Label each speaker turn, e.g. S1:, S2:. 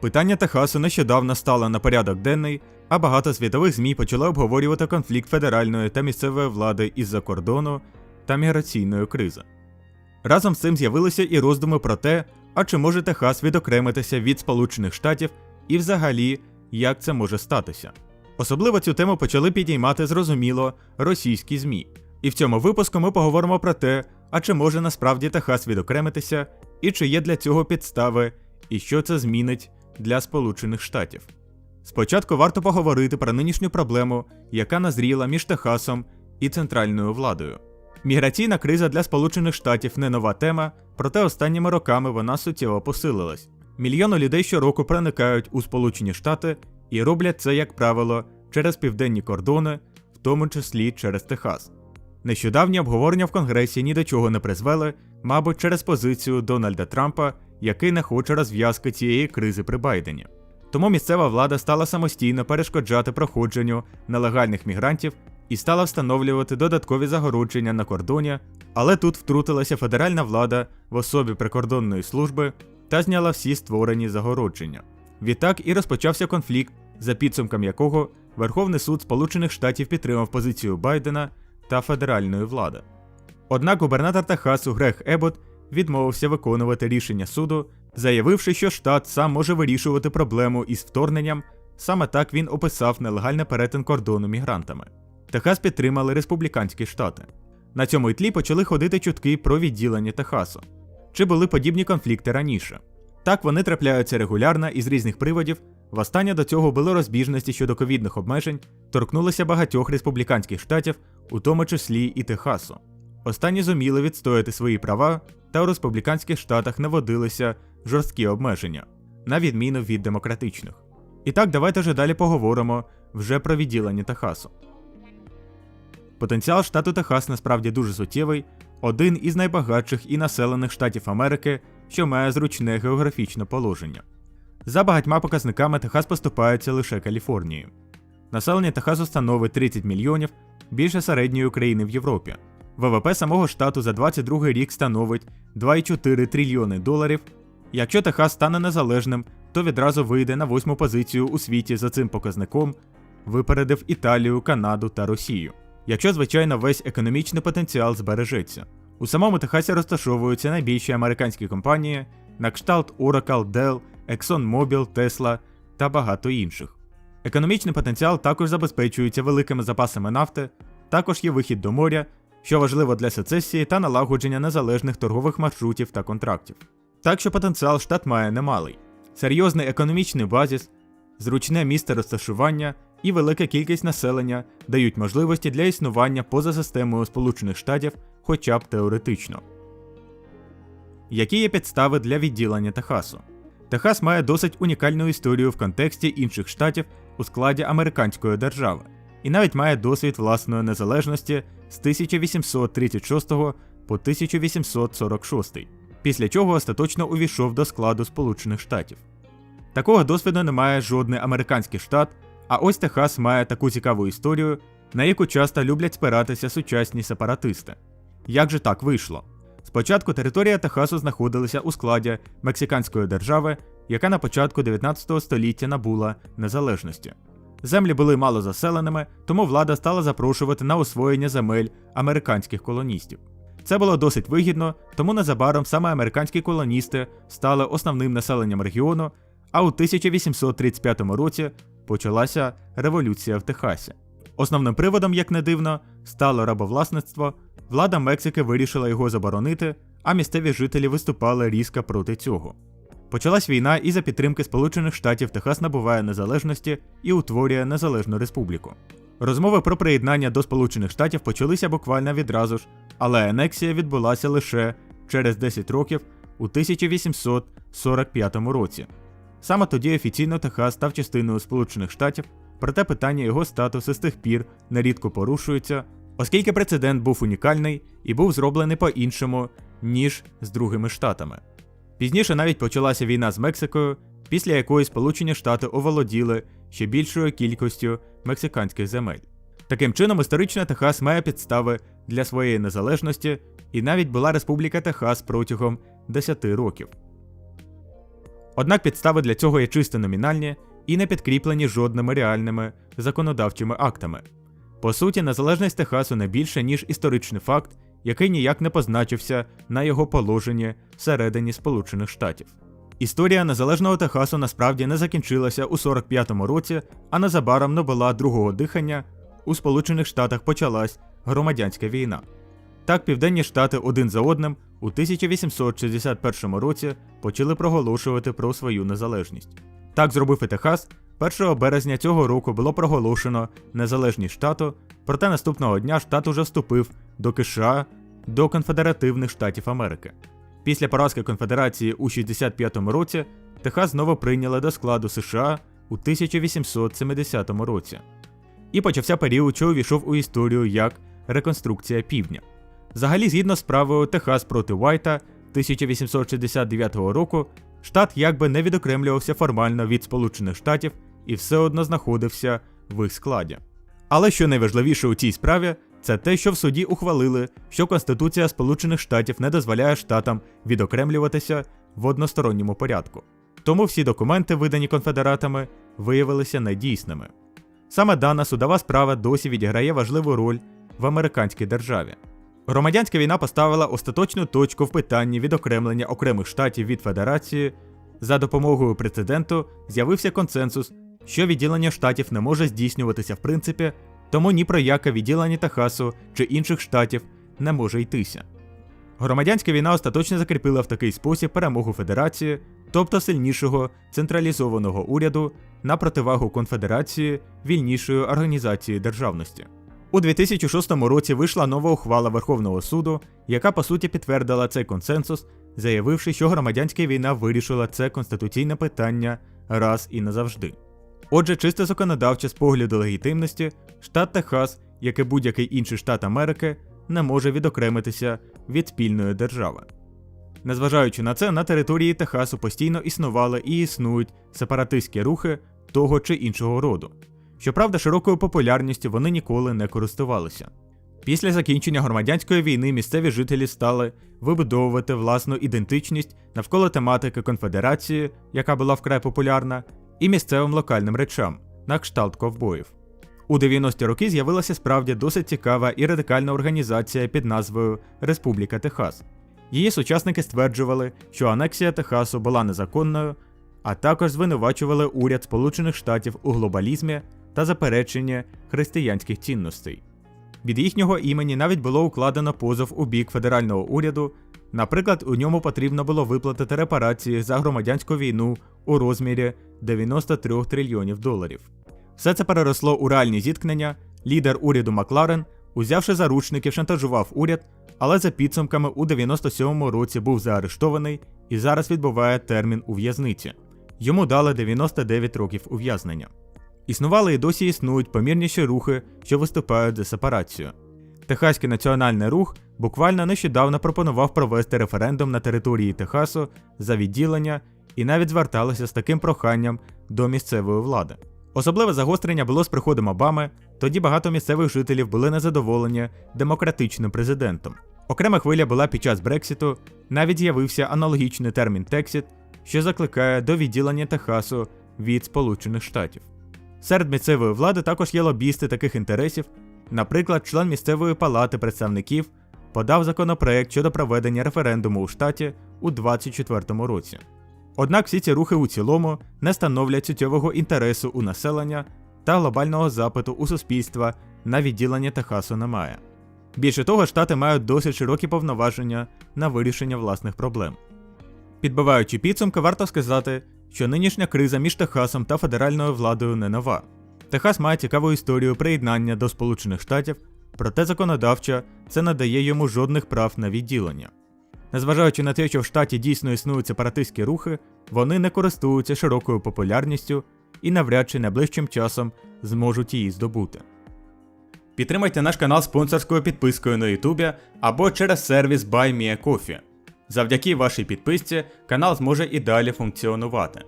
S1: Питання Техасу нещодавно стало на порядок денний, а багато світових ЗМІ почали обговорювати конфлікт федеральної та місцевої влади із-за кордону та міграційної кризи. Разом з цим з'явилися і роздуми про те, а чи може Техас відокремитися від Сполучених Штатів і взагалі, як це може статися. Особливо цю тему почали підіймати зрозуміло російські ЗМІ. І в цьому випуску ми поговоримо про те, а чи може насправді Техас відокремитися, і чи є для цього підстави, і що це змінить для Сполучених Штатів. Спочатку варто поговорити про нинішню проблему, яка назріла між Техасом і центральною владою. Міграційна криза для Сполучених Штатів не нова тема, проте останніми роками вона суттєво посилилась. Мільйони людей щороку проникають у Сполучені Штати і роблять це, як правило, через південні кордони, в тому числі через Техас. Нещодавні обговорення в Конгресі ні до чого не призвели, мабуть, через позицію Дональда Трампа, який не хоче розв'язки цієї кризи при Байдені. Тому місцева влада стала самостійно перешкоджати проходженню нелегальних мігрантів і стала встановлювати додаткові загородження на кордоні, але тут втрутилася федеральна влада в особі прикордонної служби та зняла всі створені загородження. Відтак і розпочався конфлікт, за підсумком якого Верховний суд Сполучених Штатів підтримав позицію Байдена та федеральної влади. Однак губернатор Техасу Грег Ебот відмовився виконувати рішення суду, заявивши, що штат сам може вирішувати проблему із вторгненням, саме так він описав нелегальний перетин кордону мігрантами. Техас підтримали республіканські штати. На цьому тлі почали ходити чутки про відділення Техасу. Чи були подібні конфлікти раніше? Так вони трапляються регулярно і з різних приводів. Востаннє до цього були розбіжності щодо ковідних обмежень, торкнулися багатьох республіканських штатів, у тому числі і Техасу. Останні зуміли відстояти свої права, та у республіканських штатах не водилися жорсткі обмеження, на відміну від демократичних. І так, давайте вже далі поговоримо вже про відділення Техасу. Потенціал штату Техас насправді дуже суттєвий, один із найбагатших і населених штатів Америки, що має зручне географічне положення. За багатьма показниками Техас поступається лише Каліфорнії. Населення Техасу становить 30 мільйонів, більше середньої України в Європі. ВВП самого штату за 22 рік становить 2,4 трильйони доларів. Якщо Техас стане незалежним, то відразу вийде на восьму позицію у світі за цим показником, випередив Італію, Канаду та Росію. Якщо, звичайно, весь економічний потенціал збережеться. У самому Техасі розташовуються найбільші американські компанії, на кшталт Oracle, Dell, ExxonMobil, Tesla та багато інших. Економічний потенціал також забезпечується великими запасами нафти, також є вихід до моря, що важливо для сецесії та налагодження незалежних торгових маршрутів та контрактів. Так що потенціал штат має немалий, серйозний економічний базіс, зручне місце розташування і велика кількість населення дають можливості для існування поза системою Сполучених Штатів хоча б теоретично. Які є підстави для відділення Техасу? Техас має досить унікальну історію в контексті інших штатів у складі американської держави, і навіть має досвід власної незалежності з 1836 по 1846, після чого остаточно увійшов до складу Сполучених Штатів. Такого досвіду не має жодний американський штат, а ось Техас має таку цікаву історію, на яку часто люблять спиратися сучасні сепаратисти. Як же так вийшло? Спочатку територія Техасу знаходилася у складі Мексиканської держави, яка на початку 19 століття набула незалежності. Землі були мало заселеними, тому влада стала запрошувати на освоєння земель американських колоністів. Це було досить вигідно, тому незабаром саме американські колоністи стали основним населенням регіону, а у 1835 році почалася революція в Техасі. Основним приводом, як не дивно, стало рабовласництво. Влада Мексики вирішила його заборонити, а місцеві жителі виступали різко проти цього. Почалась війна, і за підтримки Сполучених Штатів Техас набуває незалежності і утворює незалежну республіку. Розмови про приєднання до Сполучених Штатів почалися буквально відразу ж, але анексія відбулася лише через 10 років у 1845 році. Саме тоді офіційно Техас став частиною Сполучених Штатів, проте питання його статусу з тих пір нерідко порушується, оскільки прецедент був унікальний і був зроблений по-іншому, ніж з другими штатами. Пізніше навіть почалася війна з Мексикою, після якої Сполучені Штати оволоділи ще більшою кількістю мексиканських земель. Таким чином, історично Техас має підстави для своєї незалежності, і навіть була Республіка Техас протягом 10 років. Однак підстави для цього є чисто номінальні і не підкріплені жодними реальними законодавчими актами. По суті, незалежність Техасу не більше, ніж історичний факт, який ніяк не позначився на його положенні всередині Сполучених Штатів. Історія незалежного Техасу насправді не закінчилася у 45-му році, а незабаром набула другого дихання. У Сполучених Штатах почалась громадянська війна. Так, південні штати один за одним у 1861 році почали проголошувати про свою незалежність. Так зробив і Техас. 1 березня цього року було проголошено незалежність штату, проте наступного дня штат уже вступив до США до Конфедеративних Штатів Америки. Після поразки конфедерації у 65-му році Техас знову прийняли до складу США у 1870 році. І почався період, що увійшов у історію як реконструкція півдня. Взагалі, згідно з справою Техас проти Уайта 1869 року, штат якби не відокремлювався формально від Сполучених Штатів і все одно знаходився в їх складі. Але що найважливіше у цій справі, це те, що в суді ухвалили, що Конституція Сполучених Штатів не дозволяє штатам відокремлюватися в односторонньому порядку. Тому всі документи, видані конфедератами, виявилися недійсними. Саме дана судова справа досі відіграє важливу роль в американській державі. Громадянська війна поставила остаточну точку в питанні відокремлення окремих штатів від Федерації. За допомогою прецеденту з'явився консенсус, що відділення штатів не може здійснюватися в принципі, тому ні про яке відділення Техасу чи інших штатів не може йтися. Громадянська війна остаточно закріпила в такий спосіб перемогу Федерації, тобто сильнішого централізованого уряду на противагу конфедерації вільнішої організації державності. У 2006 році вийшла нова ухвала Верховного суду, яка по суті підтвердила цей консенсус, заявивши, що громадянська війна вирішила це конституційне питання раз і назавжди. Отже, чисто законодавче з погляду легітимності, штат Техас, як і будь-який інший штат Америки, не може відокремитися від спільної держави. Незважаючи на це, на території Техасу постійно існували і існують сепаратистські рухи того чи іншого роду. Щоправда, широкою популярністю вони ніколи не користувалися. Після закінчення громадянської війни місцеві жителі стали вибудовувати власну ідентичність навколо тематики конфедерації, яка була вкрай популярна, і місцевим локальним речам, на кшталт ковбоїв. У 90-ті роки з'явилася справді досить цікава і радикальна організація під назвою Республіка Техас. Її сучасники стверджували, що анексія Техасу була незаконною, а також звинувачували уряд Сполучених Штатів у глобалізмі та запереченні християнських цінностей. Від їхнього імені навіть було укладено позов у бік федерального уряду. Наприклад, у ньому потрібно було виплатити репарації за громадянську війну у розмірі 93 трильйонів доларів. Все це переросло у реальні зіткнення. Лідер уряду Макларен, узявши заручників, шантажував уряд, але за підсумками у 97-му році був заарештований і зараз відбуває термін у в'язниці. Йому дали 99 років ув'язнення. Існували і досі існують помірніші рухи, що виступають за сепарацію. Техаський національний рух буквально нещодавно пропонував провести референдум на території Техасу за відділення і навіть зверталися з таким проханням до місцевої влади. Особливе загострення було з приходом Обами, тоді багато місцевих жителів були незадоволені демократичним президентом. Окрема хвиля була під час Брексіту, навіть з'явився аналогічний термін Тексіт, що закликає до відділення Техасу від Сполучених Штатів. Серед місцевої влади також є лобісти таких інтересів. Наприклад, член місцевої палати представників подав законопроект щодо проведення референдуму у штаті у 2024 році. Однак всі ці рухи у цілому не становлять суттєвого інтересу у населення та глобального запиту у суспільства на відділення Техасу немає. Більше того, штати мають досить широкі повноваження на вирішення власних проблем. Підбиваючи підсумки, варто сказати, що нинішня криза між Техасом та федеральною владою не нова. Техас має цікаву історію приєднання до Сполучених Штатів, проте законодавча це не дає йому жодних прав на відділення. Незважаючи на те, що в штаті дійсно існують сепаратистські рухи, вони не користуються широкою популярністю і навряд чи найближчим часом зможуть її здобути. Підтримайте наш канал спонсорською підпискою на YouTube або через сервіс BuyMeACoffee. Завдяки вашій підписці канал зможе і далі функціонувати.